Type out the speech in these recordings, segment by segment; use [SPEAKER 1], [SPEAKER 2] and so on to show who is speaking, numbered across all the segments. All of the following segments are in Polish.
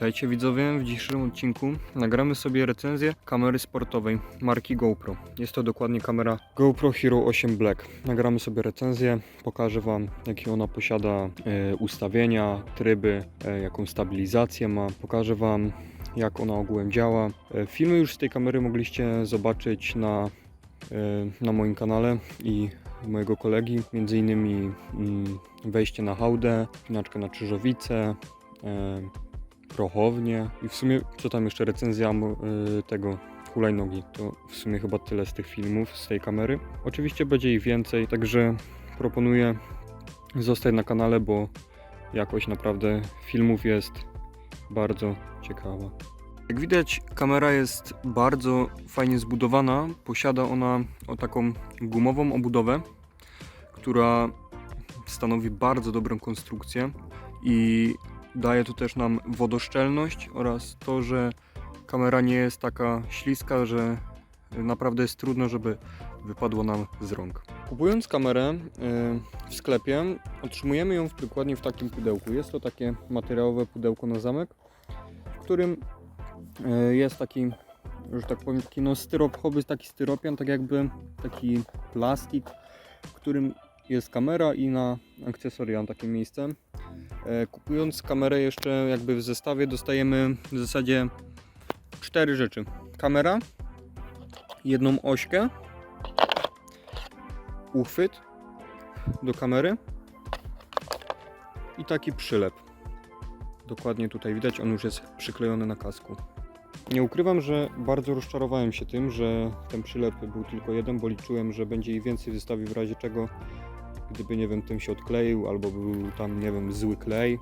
[SPEAKER 1] Witajcie widzowie, w dzisiejszym odcinku nagramy sobie recenzję kamery sportowej marki GoPro. Jest to dokładnie kamera GoPro Hero 8 Black. Nagramy sobie recenzję, pokażę Wam jakie ona posiada e, ustawienia, tryby, e, jaką stabilizację ma. Pokażę Wam jak ona ogółem działa. E, filmy już z tej kamery mogliście zobaczyć na, na moim kanale i mojego kolegi, między innymi mm, wejście na hałdę, pinaczkę na Czyżowice, e, prochownie i w sumie co tam jeszcze recenzja mo- y, tego hulajnogi. To w sumie chyba tyle z tych filmów z tej kamery. Oczywiście będzie ich więcej, także proponuję zostać na kanale, bo jakość naprawdę filmów jest bardzo ciekawa. Jak widać, kamera jest bardzo fajnie zbudowana. Posiada ona o taką gumową obudowę, która stanowi bardzo dobrą konstrukcję i daje to też nam wodoszczelność oraz to, że kamera nie jest taka śliska, że naprawdę jest trudno, żeby wypadło nam z rąk. Kupując kamerę y, w sklepie, otrzymujemy ją dokładnie w takim pudełku. Jest to takie materiałowe pudełko na zamek, w którym y, jest taki, że tak powiem, taki no styrop, hobby, taki styropian, tak jakby taki plastik, w którym jest kamera i na akcesoria takie miejsce. E, Kupując kamerę jeszcze jakby w zestawie dostajemy w zasadzie cztery rzeczy. Kamera, jedną ośkę, uchwyt do kamery i taki przylep. Dokładnie tutaj widać, on już jest przyklejony na kasku. Nie ukrywam, że bardzo rozczarowałem się tym, że ten przylep był tylko jeden, bo liczyłem, że będzie ich więcej w zestawie w razie czego gdyby, nie wiem, tym się odkleił, albo był tam, nie wiem, zły klej,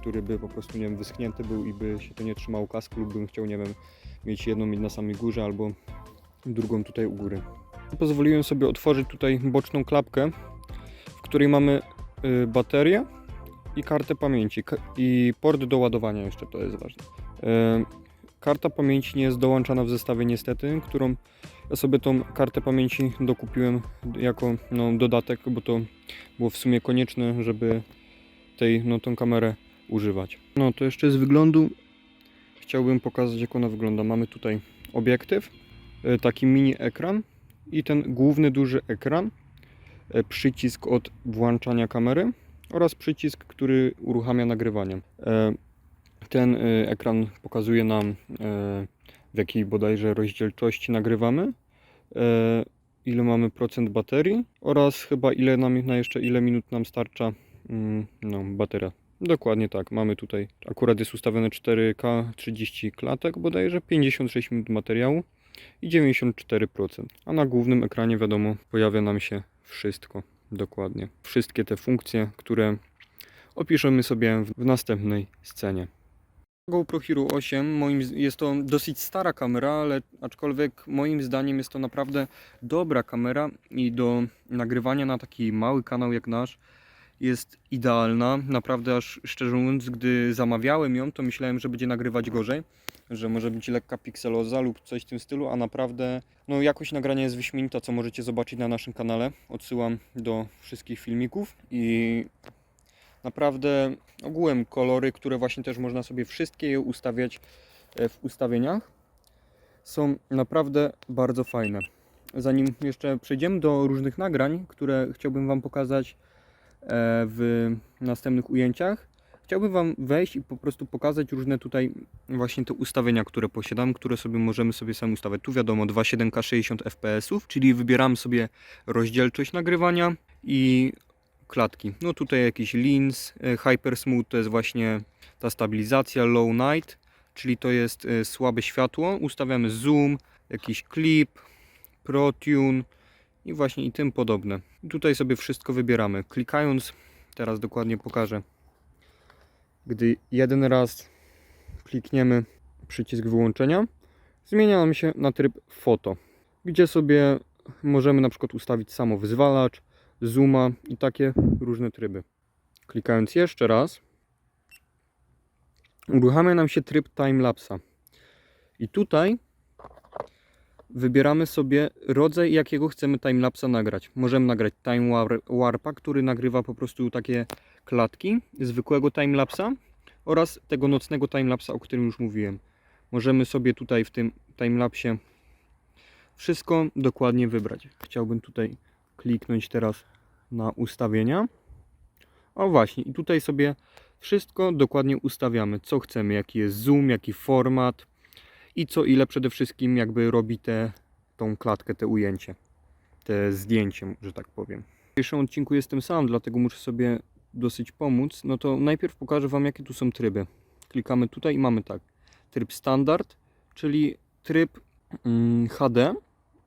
[SPEAKER 1] który by po prostu, nie wiem, wyschnięty był i by się to nie trzymało kasku, lub bym chciał, nie wiem, mieć jedną na samej górze, albo drugą tutaj u góry. Pozwoliłem sobie otworzyć tutaj boczną klapkę, w której mamy y, baterię i kartę pamięci i port do ładowania jeszcze, to jest ważne. Karta pamięci nie jest dołączana w zestawie niestety, którą ja sobie tą kartę pamięci dokupiłem jako no, dodatek, bo to było w sumie konieczne, żeby tej, no, tą kamerę używać. No to jeszcze z wyglądu chciałbym pokazać jak ona wygląda. Mamy tutaj obiektyw, e, taki mini ekran i ten główny duży ekran, e, przycisk od włączania kamery oraz przycisk, który uruchamia nagrywanie. Ten e, ekran pokazuje nam e, w jakiej bodajże rozdzielczości nagrywamy, e, ile mamy procent baterii oraz chyba ile nam na jeszcze ile minut nam starcza mm, no, bateria. Dokładnie tak, mamy tutaj akurat jest ustawione 4K 30 klatek bodajże, 56 minut materiału i 94%. A na głównym ekranie wiadomo pojawia nam się wszystko dokładnie. Wszystkie te funkcje, które opiszemy sobie w następnej scenie. GoPro Hero 8 moim, jest to dosyć stara kamera, ale aczkolwiek moim zdaniem jest to naprawdę dobra kamera i do nagrywania na taki mały kanał jak nasz jest idealna. Naprawdę aż szczerze mówiąc, gdy zamawiałem ją, to myślałem, że będzie nagrywać gorzej, że może być lekka pikseloza lub coś w tym stylu, a naprawdę no jakość nagrania jest wyśmienita, co możecie zobaczyć na naszym kanale. Odsyłam do wszystkich filmików i naprawdę ogółem kolory, które właśnie też można sobie wszystkie je ustawiać e, w ustawieniach są naprawdę bardzo fajne. Zanim jeszcze przejdziemy do różnych nagrań, które chciałbym Wam pokazać e, w następnych ujęciach, chciałbym Wam wejść i po prostu pokazać różne tutaj właśnie te ustawienia, które posiadam, które sobie możemy sobie sami ustawiać. Tu wiadomo 2.7K 60 fps, czyli wybieramy sobie rozdzielczość nagrywania i klatki. No tutaj jakiś lins, e, hyper smooth to jest właśnie ta stabilizacja, low night, czyli to jest e, słabe światło. Ustawiamy zoom, jakiś clip, ProTune i właśnie i tym podobne. I tutaj sobie wszystko wybieramy. Klikając, teraz dokładnie pokażę. Gdy jeden raz klikniemy przycisk wyłączenia, zmienia nam się na tryb foto, gdzie sobie możemy na przykład ustawić samo wyzwalacz, zooma i takie różne tryby. Klikając jeszcze raz, uruchamia nam się tryb timelapsa. I tutaj wybieramy sobie rodzaj, jakiego chcemy timelapsa nagrać. Możemy nagrać time war- warpa, który nagrywa po prostu takie klatki zwykłego timelapsa, oraz tego nocnego timelapsa, o którym już mówiłem. Możemy sobie tutaj w tym timelapsie wszystko dokładnie wybrać. Chciałbym tutaj kliknąć teraz na ustawienia. O właśnie, i tutaj sobie wszystko dokładnie ustawiamy, co chcemy, jaki jest zoom, jaki format i co ile przede wszystkim jakby robi te, tą klatkę, te ujęcie, te zdjęcie, że tak powiem. W dzisiejszym odcinku jestem sam, dlatego muszę sobie dosyć pomóc. No to najpierw pokażę Wam, jakie tu są tryby. Klikamy tutaj i mamy tak, tryb standard, czyli tryb mm, HD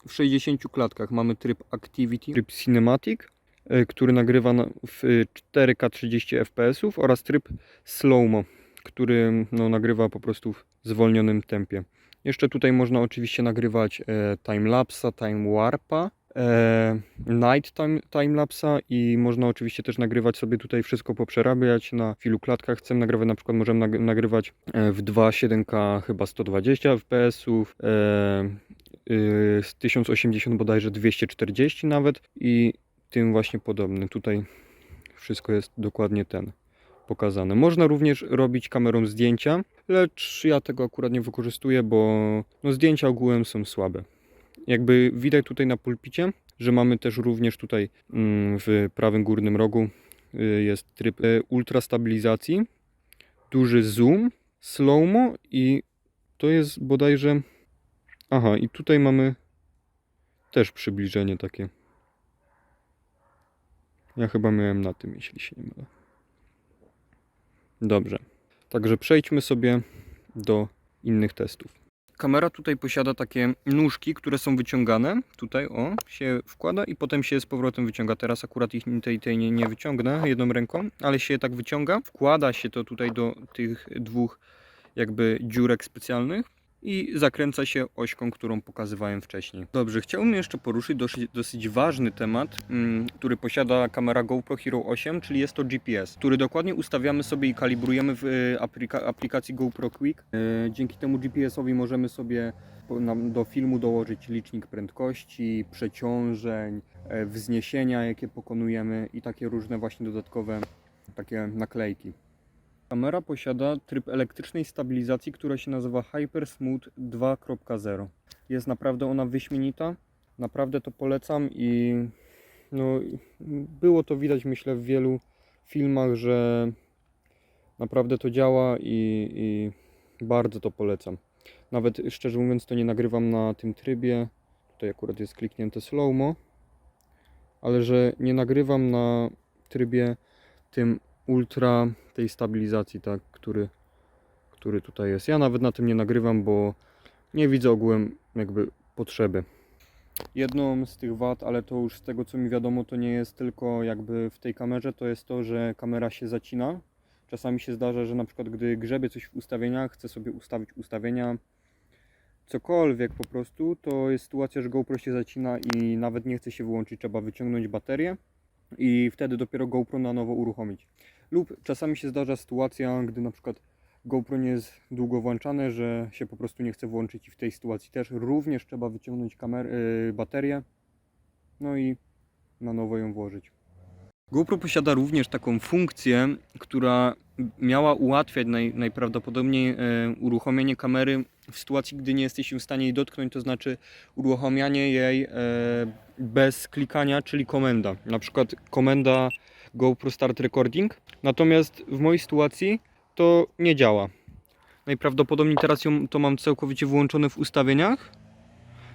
[SPEAKER 1] w 60 klatkach. Mamy tryb Activity, tryb Cinematic, y, który nagrywa na, w y, 4K 30 fps oraz tryb Slowmo, który no, nagrywa po prostu w zwolnionym tempie. Jeszcze tutaj można oczywiście nagrywać e, timelapsa, time warpa, e, night time, timelapsa i można oczywiście też nagrywać sobie tutaj wszystko poprzerabiać na ilu klatkach chcemy nagrywać. Na przykład możemy nag- nagrywać e, w 2.7K chyba 120 fps, e, z 1080 bodajże 240 nawet i tym właśnie podobny. Tutaj wszystko jest dokładnie ten pokazane. Można również robić kamerą zdjęcia, lecz ja tego akurat nie wykorzystuję, bo no, zdjęcia ogółem są słabe. Jakby widać tutaj na pulpicie, że mamy też również tutaj mm, w prawym górnym rogu y, jest tryb y, ultra stabilizacji, duży zoom, slowmo i to jest bodajże Aha, i tutaj mamy też przybliżenie takie. Ja chyba miałem na tym, jeśli się nie mylę. Dobrze. Także przejdźmy sobie do innych testów. Kamera tutaj posiada takie nóżki, które są wyciągane. Tutaj o, się wkłada i potem się z powrotem wyciąga. Teraz akurat ich tej, tej nie, nie wyciągnę jedną ręką, ale się tak wyciąga. Wkłada się to tutaj do tych dwóch jakby dziurek specjalnych i zakręca się ośką, którą pokazywałem wcześniej. Dobrze, chciałbym jeszcze poruszyć dosyć, dosyć ważny temat, mm, który posiada kamera GoPro Hero 8, czyli jest to GPS, który dokładnie ustawiamy sobie i kalibrujemy w y, aplika aplikacji GoPro Quick. Y, Dzięki temu GPS-owi możemy sobie do filmu dołożyć licznik prędkości, przeciążeń, e, wzniesienia, jakie pokonujemy i takie różne właśnie dodatkowe takie naklejki. Kamera posiada tryb elektrycznej stabilizacji, która się nazywa Hyper Smooth 2.0. Jest naprawdę ona wyśmienita. Naprawdę to polecam i no, było to widać myślę w wielu filmach, że naprawdę to działa i, i bardzo to polecam. Nawet szczerze mówiąc to nie nagrywam na tym trybie. Tutaj akurat jest kliknięte slowmo, ale że nie nagrywam na trybie tym ultra tej stabilizacji, tak, który, który tutaj jest. Ja nawet na tym nie nagrywam, bo nie widzę ogółem jakby potrzeby. Jedną z tych wad, ale to już z tego co mi wiadomo, to nie jest tylko jakby w tej kamerze, to jest to, że kamera się zacina. Czasami się zdarza, że na przykład gdy grzebie coś w ustawieniach, chcę sobie ustawić ustawienia, cokolwiek po prostu, to jest sytuacja, że GoPro się zacina i nawet nie chce się wyłączyć, trzeba wyciągnąć baterię i wtedy dopiero GoPro na nowo uruchomić. Lub czasami się zdarza sytuacja, gdy na przykład GoPro nie jest długo włączane, że się po prostu nie chce włączyć i w tej sytuacji też również trzeba wyciągnąć kamer- yy, baterię, no i na nowo ją włożyć. GoPro posiada również taką funkcję, która miała ułatwiać naj, najprawdopodobniej e, uruchomienie kamery w sytuacji, gdy nie jesteśmy w stanie jej dotknąć, to znaczy uruchamianie jej e, bez klikania, czyli komenda. Na przykład komenda GoPro Start Recording. Natomiast w mojej sytuacji to nie działa. Najprawdopodobniej teraz ją, to mam całkowicie wyłączone w ustawieniach.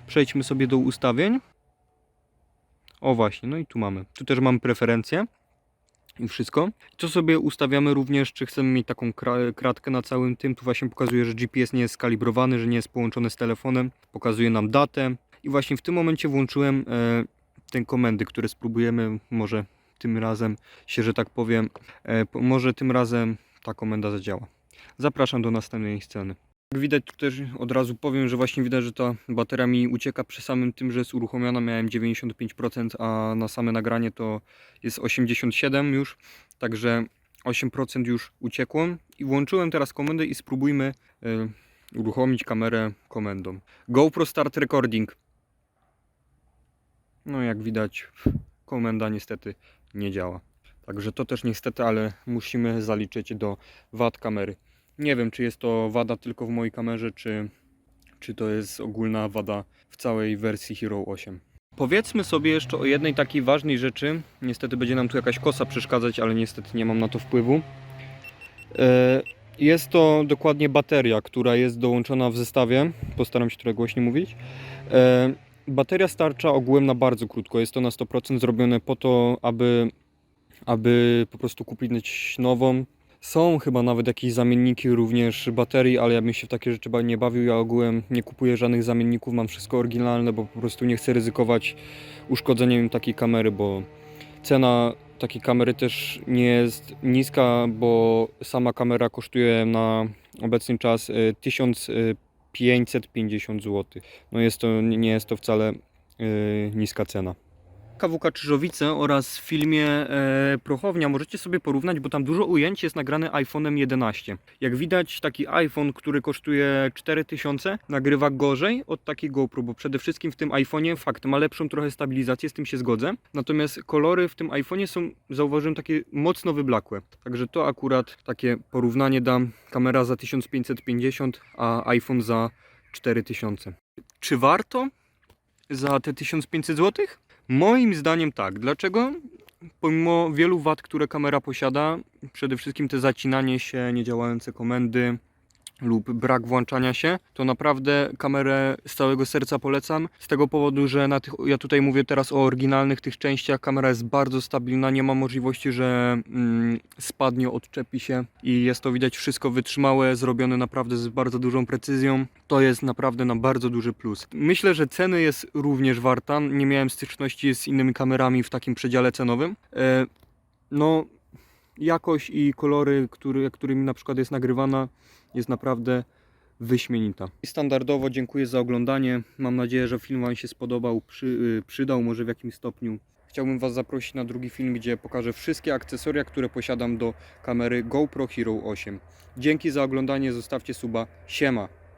[SPEAKER 1] Przejdźmy sobie do ustawień. O właśnie, no i tu mamy. Tu też mam preferencje i wszystko. To sobie ustawiamy również, czy chcemy mieć taką kra- kratkę na całym tym. Tu właśnie pokazuje, że GPS nie jest skalibrowany, że nie jest połączony z telefonem. Pokazuje nam datę. I właśnie w tym momencie włączyłem e, komendy, które spróbujemy może tym razem się, że tak powiem, e, może tym razem ta komenda zadziała. Zapraszam do następnej sceny. Jak widać, tu też od razu powiem, że właśnie widać, że ta bateria mi ucieka przy samym tym, że jest uruchomiona. Miałem 95%, a na same nagranie to jest 87 już. Także 8% już uciekło. I włączyłem teraz komendę i spróbujmy e, uruchomić kamerę komendą. GoPro Start Recording. No jak widać, komenda niestety nie działa. Także to też niestety, ale musimy zaliczyć do wad kamery. Nie wiem, czy jest to wada tylko w mojej kamerze, czy, czy to jest ogólna wada w całej wersji Hero 8. Powiedzmy sobie jeszcze o jednej takiej ważnej rzeczy. Niestety będzie nam tu jakaś kosa przeszkadzać, ale niestety nie mam na to wpływu. E, Jest to dokładnie bateria, która jest dołączona w zestawie. Postaram się trochę głośniej mówić bateria starcza ogółem na bardzo krótko. Jest to na 100% zrobione po to, aby, aby po prostu kupić nową. Są chyba nawet jakieś zamienniki również baterii, ale ja bym się w takie rzeczy nie bawił. Ja ogółem nie kupuję żadnych zamienników, mam wszystko oryginalne, bo po prostu nie chcę ryzykować uszkodzeniem takiej kamery, bo cena takiej kamery też nie jest niska, bo sama kamera kosztuje na obecny czas y, 1000 550 zł. No jest to, nie jest to wcale y, niska cena. KWK Czyżowice oraz w filmie e, Prochownia możecie sobie porównać, bo tam dużo ujęć jest nagrane iPhone'em 11. Jak widać taki iPhone, który kosztuje 4000 nagrywa gorzej od takiej GoPro, bo przede wszystkim w tym iPhone'ie fakt ma lepszą trochę stabilizację, z tym się zgodzę. Natomiast kolory w tym iPhone'ie są, zauważyłem, takie mocno wyblakłe. Także to akurat takie porównanie dam. Kamera za 1550, a iPhone za 4000. Czy warto za te 1500 zł? Moim zdaniem tak. Dlaczego? Pomimo wielu wad, które kamera posiada, przede wszystkim te zacinanie się, niedziałające komendy lub brak włączania się, to naprawdę kamerę z całego serca polecam. Z tego powodu, że na tych, ja tutaj mówię teraz o oryginalnych tych częściach, kamera jest bardzo stabilna, nie ma możliwości, że mm, spadnie, odczepi się i jest to widać wszystko wytrzymałe, zrobione naprawdę z bardzo dużą precyzją. To jest naprawdę na bardzo duży plus. Myślę, że ceny jest również warta. Nie miałem styczności z innymi kamerami w takim przedziale cenowym. E, no, jakość i kolory, który, którymi na przykład jest nagrywana, jest naprawdę wyśmienita. Standardowo dziękuję za oglądanie. Mam nadzieję, że film Wam się spodobał, przy, y, przydał może w jakimś stopniu. Chciałbym Was zaprosić na drugi film, gdzie pokażę wszystkie akcesoria, które posiadam do kamery GoPro Hero 8. Dzięki za oglądanie, zostawcie suba. Siema!